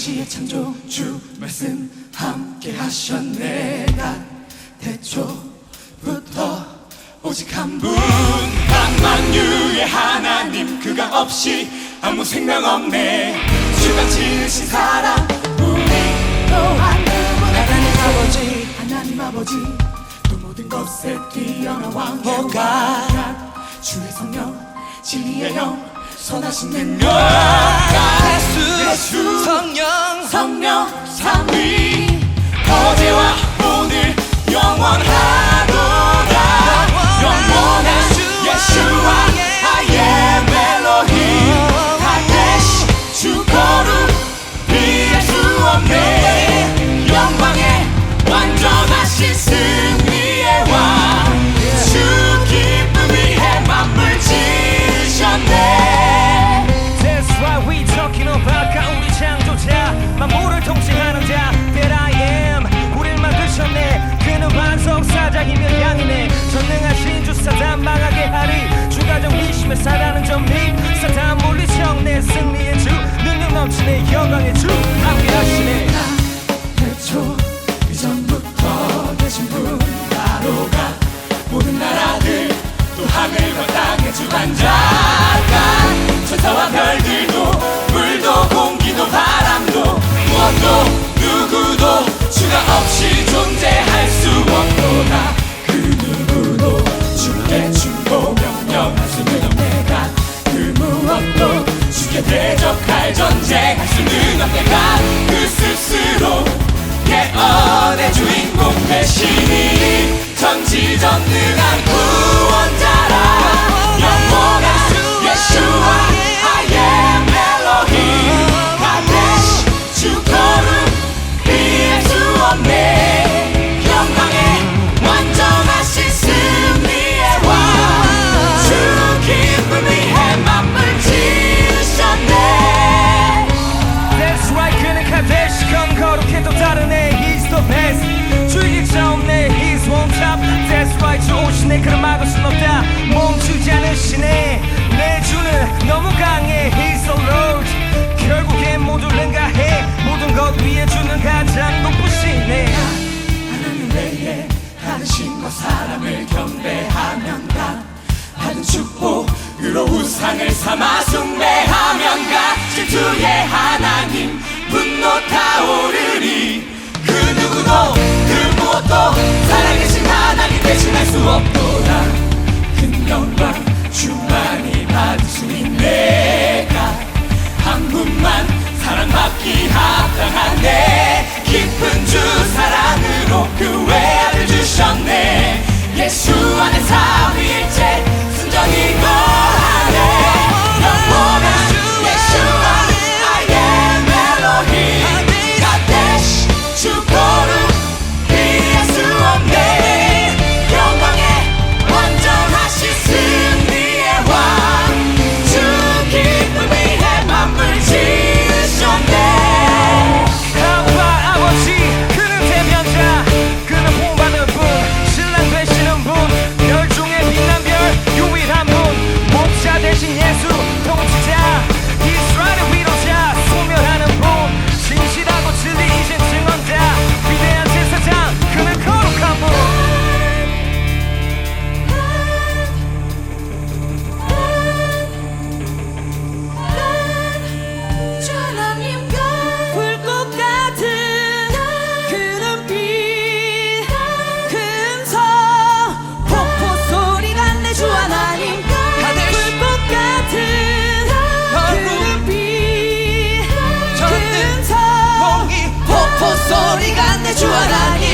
당시의 창조 주 말씀 함께 하셨네. 난 대초부터 오직 한분. 만유의 하나님 그가 없이 아무 생명 없네. 주가 지으신 사랑 우리 또한 하나님 아버지 하나님 아버지. 또 모든 것에 뛰어난 왕호가 주의 성령 진리의 영 선하신 능력 예수. 성령 성령 삼위. 어제와 오늘 영원한 up 우리가 내주 하나님.